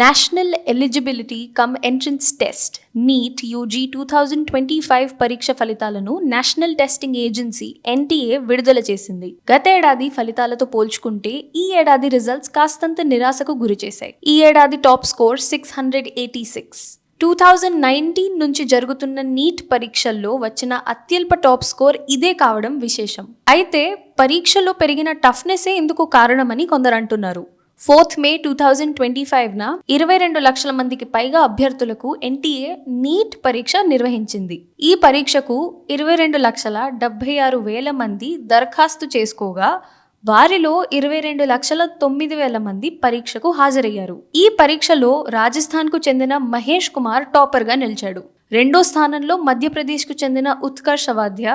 National Eligibility cum Entrance Test NEET UG two thousand twenty five పరీక్ష ఫలితాలను national testing agency NTA విడుదల చేసింది. గతేడాది ఫలితాలతో పోల్చుకుంటే ఈ ఏడాది రిజల్ట్స్ కాస్తంత నిరాశకు గురిచేశాయి ఈ ఏడాది top score six hundred eighty six two thousand nineteen నుంచి జరుగుతున్న నీట్ పరీక్షల్లో వచ్చిన అత్యల్ప టాప్ స్కోర్ ఇదే కావడం విశేషం. అయితే పరీక్షలో పెరిగిన టఫ్నెస్సే ఇందుకు కారణమని కొందరు అంటున్నారు. Fourth May two thousand twenty ఫైవ్న ఇరవై రెండు లక్షల మందికి పైగా అభ్యర్థులకు ఎన్టీఏ నీట్ పరీక్ష నిర్వహించింది. ఈ పరీక్షకు ఇరవై రెండు లక్షల డెబ్బై ఆరు వేల మంది దరఖాస్తు చేసుకోగా వారిలో ఇరవై రెండు లక్షల తొమ్మిది వేల మంది పరీక్షకు హాజరయ్యారు. ఈ పరీక్షలో రాజస్థాన్కు చెందిన మహేష్ కుమార్ టాపర్గా నిలిచాడు. రెండో స్థానంలో మధ్యప్రదేశ్కు చెందిన ఉత్కర్ష అవాధ్య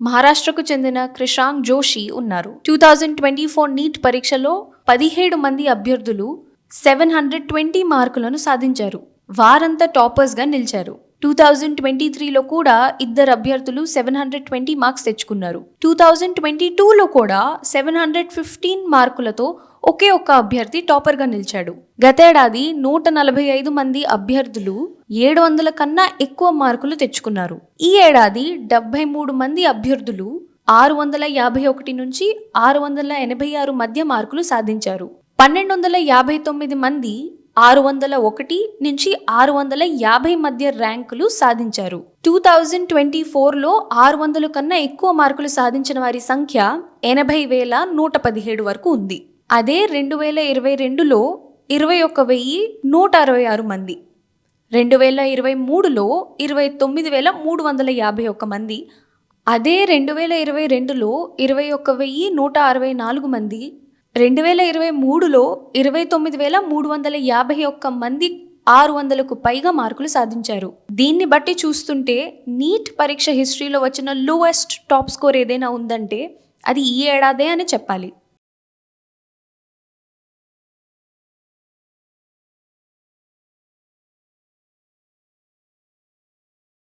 మహారాష్ట్రకు చెందిన క్రిషాంక్ జోషి ఉన్నారు. Two thousand twenty four NEET పరీక్షలో పదిహేడు మంది అభ్యర్థులు సెవెన్ హండ్రెడ్ ట్వంటీ మార్కులను సాధించారు. వారంతా టాపర్స్గా నిలిచారు. టూ థౌజండ్ ట్వంటీ త్రీలో కూడా ఇద్దరు అభ్యర్థులు సెవెన్ హండ్రెడ్ ట్వంటీ మార్క్స్ తెచ్చుకున్నారు. టూ థౌజండ్ ట్వంటీ టూలో కూడా సెవెన్ హండ్రెడ్ ఫిఫ్టీన్ మార్కులతో ఒకే ఒక్క అభ్యర్థి టాపర్గా నిలిచాడు. గతేడాది నూట నలభై ఐదు మంది అభ్యర్థులు ఏడు వందల కన్నా ఎక్కువ మార్కులు తెచ్చుకున్నారు. ఈ ఏడాది డెబ్బై మూడు మంది అభ్యర్థులు ఆరు వందల యాభై ఒకటి నుంచి ఆరు వందల ఎనభై ఆరు మధ్య మార్కులు సాధించారు. పన్నెండు వందల యాభై తొమ్మిది మంది ఆరు వందల ఒకటి నుంచి ఆరు వందల యాభై మధ్య ర్యాంకులు సాధించారు. టూ థౌజండ్ ట్వంటీ ఫోర్లో ఆరు వందల కన్నా ఎక్కువ మార్కులు సాధించిన వారి సంఖ్య ఎనభై వేల నూట పదిహేడు వరకు ఉంది. అదే రెండు వేల ఇరవై రెండులో ఇరవై ఒక్క వెయ్యి నూట అరవై ఆరు మంది. రెండు వేల ఇరవై మూడులో ఇరవై తొమ్మిది వేల మూడు వందల యాభై ఒక్క మంది. అదే రెండు వేల ఇరవై రెండులో ఇరవై ఒక్క వెయ్యి నూట అరవై నాలుగు మంది. రెండు వేల ఇరవై మూడులో ఇరవై తొమ్మిది వేల మూడు వందల యాభై ఒక్క మంది ఆరు వందలకు పైగా మార్కులు సాధించారు. దీన్ని బట్టి చూస్తుంటే నీట్ పరీక్ష హిస్టరీలో వచ్చిన లోవెస్ట్ టాప్ స్కోర్ ఏదైనా ఉందంటే అది ఈ ఏడాదే అని చెప్పాలి.